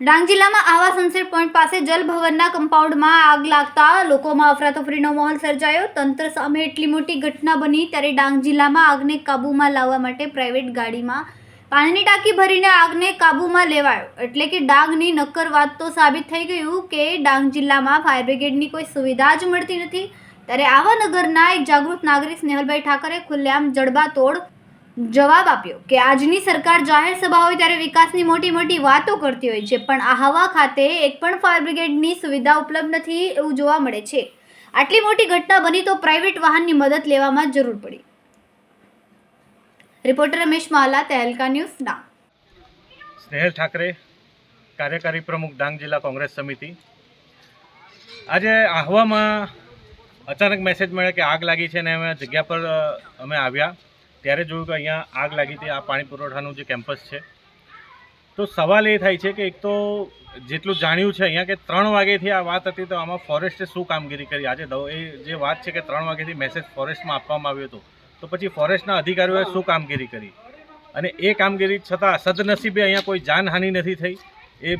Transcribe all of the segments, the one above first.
ડાંગ જિલ્લામાં આવા sunset point પાસે જલભવનના કમ્પાઉન્ડમાં આગ લાગતા લોકોમાં અફરાતફરીનો માહોલ સર્જાયો. તંત્ર સામે એટલી મોટી ઘટના બની ત્યારે ડાંગ જિલ્લામાં આગને કાબૂમાં લાવવા માટે પ્રાઇવેટ ગાડીમાં પાણીની ટાંકી ભરીને આગને કાબૂમાં લેવાયો. એટલે કે ડાંગની નક્કર વાત તો સાબિત થઈ ગયું કે ડાંગ જિલ્લામાં ફાયર બ્રિગેડની કોઈ સુવિધા જ મળતી નથી. ત્યારે આવા નગરના એક જાગૃત નાગરિક સ્નેહલભાઈ ઠાકરે ખુલ્લેઆમ જડબાતોડ જવાબ આપ્યો કે આજની સરકાર જાહેર સભા હોય ત્યારે વિકાસની મોટી મોટી વાતો કરતી હોય છે, પણ આ હવા ખાતે એક પણ ફાયર બ્રિગેડની સુવિધા ઉપલબ્ધ નથી એવું જોવા મળે છે. આટલી મોટી ઘટના બની તો પ્રાઇવેટ વાહનની મદદ લેવામાં જરૂર પડી. રિપોર્ટર રમેશ માલા, તહેલકા ન્યૂઝ ડાંગ સ્નેહલ ઠાકરે, કાર્યકારી પ્રમુખ ડાંગ જિલ્લા કોંગ્રેસ સમિતિ. આજે આહવામાં અચાનક મેસેજ મળ્યો કે આગ લાગી છે ને અમે જગ્યા પર અમે આવ્યા. ત્યારે જોયું કે અહીંયા આગ લાગી હતી. આ પાણી પુરવઠાનું જે કેમ્પસ છે. તો સવાલ એ થાય છે કે એક તો જેટલું જાણ્યું છે અહીંયા કે ત્રણ વાગ્યાથી આ વાત હતી તો આમાં ફોરેસ્ટે શું કામગીરી કરી? આજે એ જે વાત છે કે ત્રણ વાગ્યાથી મેસેજ ફોરેસ્ટમાં આપવામાં આવ્યો હતો તો પછી ફોરેસ્ટના અધિકારીઓએ શું કામગીરી કરી? અને એ કામગીરી છતાં સદનસીબે અહીંયા કોઈ જાનહાનિ નથી થઈ. એ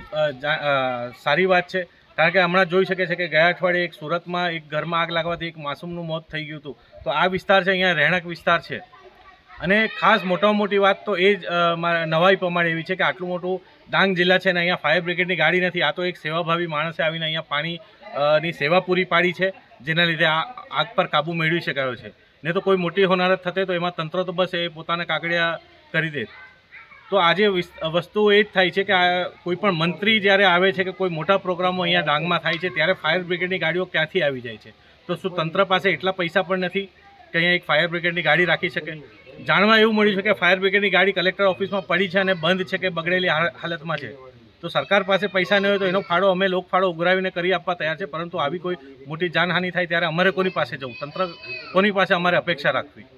સારી વાત છે. કારણ કે હમણાં જોઈ શકે છે કે ગયા અઠવાડિયે એક સુરતમાં એક ઘરમાં આગ લાગવાથી એક માસૂમનું મોત થઈ ગયું હતું. તો આ વિસ્તાર છે અહીંયા રહેણાંક વિસ્તાર છે. અને ખાસ મોટામાં મોટી વાત તો એ જ નવાઈ પ્રમાણે એવી છે કે આટલું મોટું ડાંગ જિલ્લા છે ને અહીંયા ફાયર બ્રિગેડની ગાડી નથી. આ તો એક સેવાભાવી માણસે આવીને અહીંયા પાણીની સેવા પૂરી પાડી છે, જેના લીધે આ આગ પર કાબૂ મેળવી શકાયો છે. ને તો કોઈ મોટી હોનારત થતે તો એમાં તંત્ર તો બસ એ પોતાના કાગળિયા કરી દે. તો આજે વિસ- વસ્તુ એ જ થાય છે કે આ કોઈ પણ મંત્રી જ્યારે આવે છે કે કોઈ મોટા પ્રોગ્રામો અહીંયા ડાંગમાં થાય છે, ત્યારે ફાયર બ્રિગેડની ગાડીઓ ક્યાંથી આવી જાય છે? તો શું તંત્ર પાસે એટલા પૈસા પણ નથી કે અહીંયા એક ફાયર બ્રિગેડની ગાડી રાખી શકે? જાણવા એવું મળ્યું છે કે ફાયર બ્રિગેડની ગાડી કલેક્ટર ઓફિસમાં પડી છે અને બંધ છે કે બગડેલી હાલ- હાલતમાં છે. તો સરકાર પાસે પૈસા ન હોય તો એનો ફાળો અમે લોક ફાળો ઉઘરાવીને કરી આપવા તૈયાર છે, પરંતુ આવી કોઈ મોટી જાનહાનિ થાય ત્યારે અમારે કોની પાસે જવું? તંત્ર કોની પાસે અમારે અપેક્ષા રાખવી?